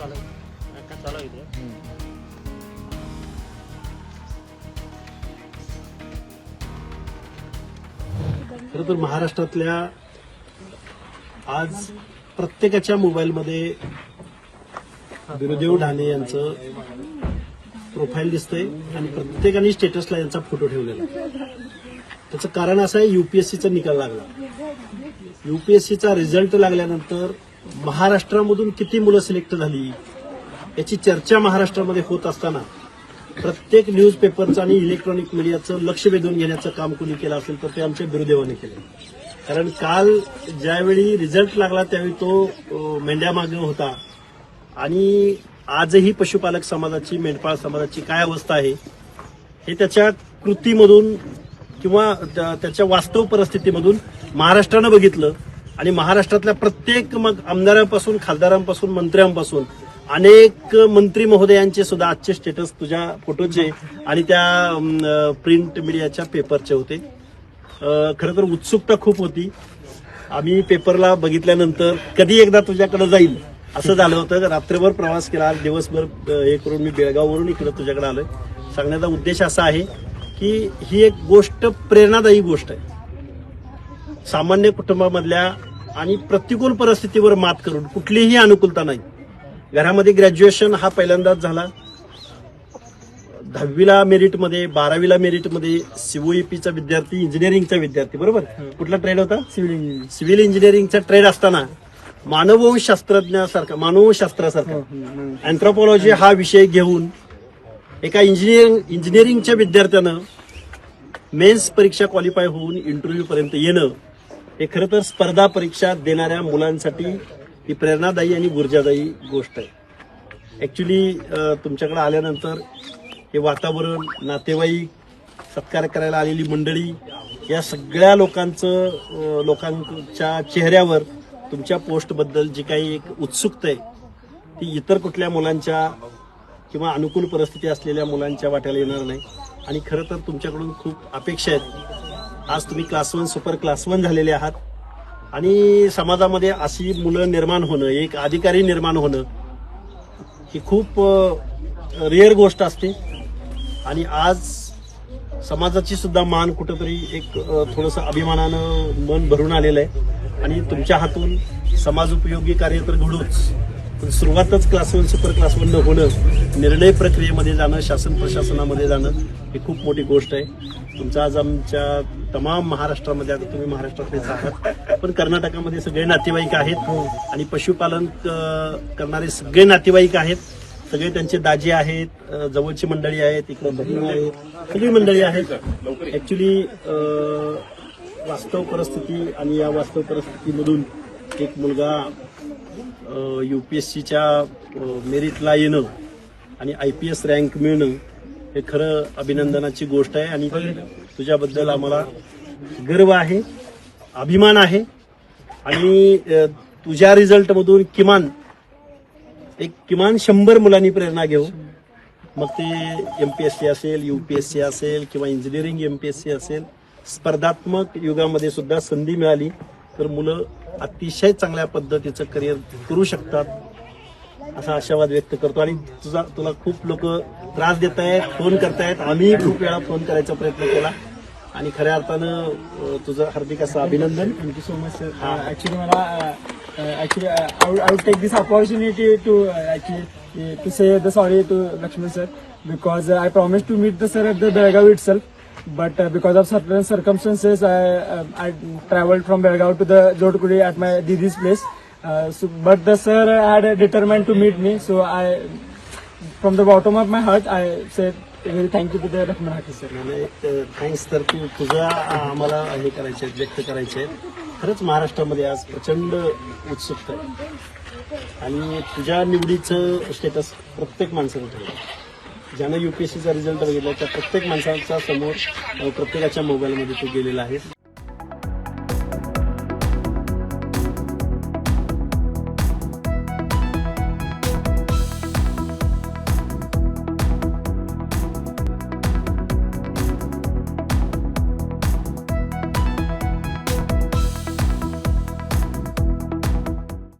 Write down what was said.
चालू खरं तर महाराष्ट्रातल्या आज प्रत्येकाच्या मोबाईलमध्ये गुरुदेव ढाणे यांचं प्रोफाईल दिसतंय आणि प्रत्येकाने स्टेटसला यांचा फोटो ठेवलेला त्याचं कारण असं आहे युपीएससीचा निकाल लागला. युपीएससीचा रिझल्ट लागल्यानंतर महाराष्ट्रामधून किती मुलं सिलेक्ट झाली याची चर्चा महाराष्ट्रामध्ये होत असताना प्रत्येक न्यूज पेपरचं आणि इलेक्ट्रॉनिक मीडियाचं लक्ष वेधून घेण्याचं काम कोणी केलं असेल तर ते आमच्या बिरुदेवाने केलं. कारण काल ज्यावेळी रिझल्ट लागला त्यावेळी तो अं, मेंढ्यामागे होता. आणि आजही पशुपालक समाजाची मेंढपाळ समाजाची काय अवस्था आहे हे त्याच्या कृतीमधून किंवा त्या- त्याच्या वास्तव परिस्थितीमधून महाराष्ट्रानं बघितलं. आणि महाराष्ट्रातल्या प्रत्येक मग आमदारांपासून खासदारांपासून मंत्र्यांपासून अनेक मंत्री महोदयांचे सुद्धा आजचे स्टेटस तुझ्या फोटोचे आणि त्या प्रिंट मीडियाच्या पेपरचे होते. खरं तर उत्सुकता खूप होती. आम्ही पेपरला बघितल्यानंतर कधी एकदा तुझ्याकडे जाईल असं झालं होतं. रात्रभर प्रवास केला. दिवसभर हे करून मी बेळगाववरून इकडं तुझ्याकडे आलोय. सांगण्याचा उद्देश असा आहे की ही एक गोष्ट प्रेरणादायी गोष्ट आहे. सामान्य कुटुंबामधल्या आणि प्रतिकूल परिस्थितीवर मात करून कुठलीही अनुकूलता नाही. घरामध्ये ग्रॅज्युएशन हा पहिल्यांदाच झाला. दहावीला मेरिटमध्ये बारावीला मेरिटमध्ये सीओईपीचा विद्यार्थी इंजिनिअरिंगचा विद्यार्थी बरोबर? कुठला ट्रेड होता? सिव्हिल इंजिनिअरिंग सिव्हिल इंजिनिअरिंगचा ट्रेड असताना मानववंश शास्त्रज्ञासारखा मानवशास्त्रासारखा अँथ्रोपॉलॉजी हा विषय घेऊन एका इंजिनिअरिंग इंजिनिअरिंगच्या विद्यार्थ्यानं मेन्स परीक्षा क्वालिफाय होऊन इंटरव्ह्यू पर्यंत येणं हे खरं तर स्पर्धा परीक्षा देणाऱ्या मुलांसाठी ही प्रेरणादायी आणि ऊर्जादायी गोष्ट आहे. ऍक्च्युली तुमच्याकडे आल्यानंतर हे वातावरण नातेवाईक सत्कार करायला आलेली मंडळी या सगळ्या लोकांचं लोकांच्या चेहऱ्यावर तुमच्या पोस्टबद्दल जी काही एक उत्सुकता आहे ती इतर कुठल्या मुलांच्या किंवा अनुकूल परिस्थिती असलेल्या मुलांच्या वाट्याला येणार नाही. आणि खरं तर तुमच्याकडून खूप अपेक्षा आहेत. आज तुम्ही class one super class one झालेले आहात. आणि समाजामध्ये अशी मुलं निर्माण होणं एक अधिकारी निर्माण होणं ही खूप रेअर गोष्ट असते. आणि आज समाजाची सुद्धा मान कुठंतरी एक थोडंसं अभिमानानं मन भरून आलेलं आहे. आणि तुमच्या हातून समाज उपयोगी कार्य तर घडूच. पण सुरुवातच class one super class one होणं निर्णय प्रक्रियेमध्ये जाणं शासन प्रशासनामध्ये जाणं ही खूप मोठी गोष्ट आहे. तुमचा आज आमच्या तमाम महाराष्ट्रामध्ये आता तुम्ही महाराष्ट्रातलेच आहात पण कर्नाटकामध्ये सगळे नातेवाईक आहेत आणि पशुपालन करणारे सगळे नातेवाईक आहेत. सगळे त्यांचे दाजी आहेत जवळची मंडळी आहेत इकडे बहीण आहेत सगळी मंडळी आहेत. ऍक्च्युली वास्तव परिस्थिती आणि या वास्तव परिस्थितीमधून एक मुलगा यू पी एस सीच्या मेरिटला येणं आणि आय पी एस रँक मिळणं हे खरं अभिनंदनाची गोष्ट आहे आणि तुझ्याबद्दल आम्हाला गर्व आहे अभिमान आहे आणि तुझ्या रिझल्टमधून किमान एक किमान शंभर मुलांनी प्रेरणा घेऊ. मग ते एम पी एस सी असेल यू पी एस सी असेल किंवा engineering M P S C असेल स्पर्धात्मक युगामध्ये सुद्धा संधी मिळाली. तर मुलं अतिशय चांगल्या पद्धतीचं करिअर करू शकतात असा आशावाद व्यक्त करतो. आणि तुझा तुला खूप लोक त्रास देत आहेत फोन करतायत. आम्ही खूप वेळा फोन करायचा प्रयत्न केला. आणि खऱ्या अर्थानं तुझं हार्दिक असं अभिनंदन. Thank you so much sir हा. ऍक्च्युली मला actually I would take this opportunity to actually to say the sorry to Lakshman sir because I promise to meet the sir at the Belgaum itself but uh, because of certain circumstances I uh, I traveled from Belgaum to the Jodhpuri at my Didi's place. Uh, so, but the sir had determined to meet me, so I, from the bottom of my heart, I said very thank you to the Rahman Haki sir. Thanks तर तू तुझा आम्हाला हे करायचे आहेत, व्यक्त करायचे आहेत. खरंच महाराष्ट्रामध्ये आज प्रचंड उत्सुकता आहे आणि तुझ्या निवडीचं स्टेटस प्रत्येक माणसानं ठेवलं ज्यानं युपीएससीचा रिझल्ट बघितला त्या प्रत्येक माणसाचा समोर प्रत्येकाच्या मोबाईलमध्ये तो गेलेला आहे.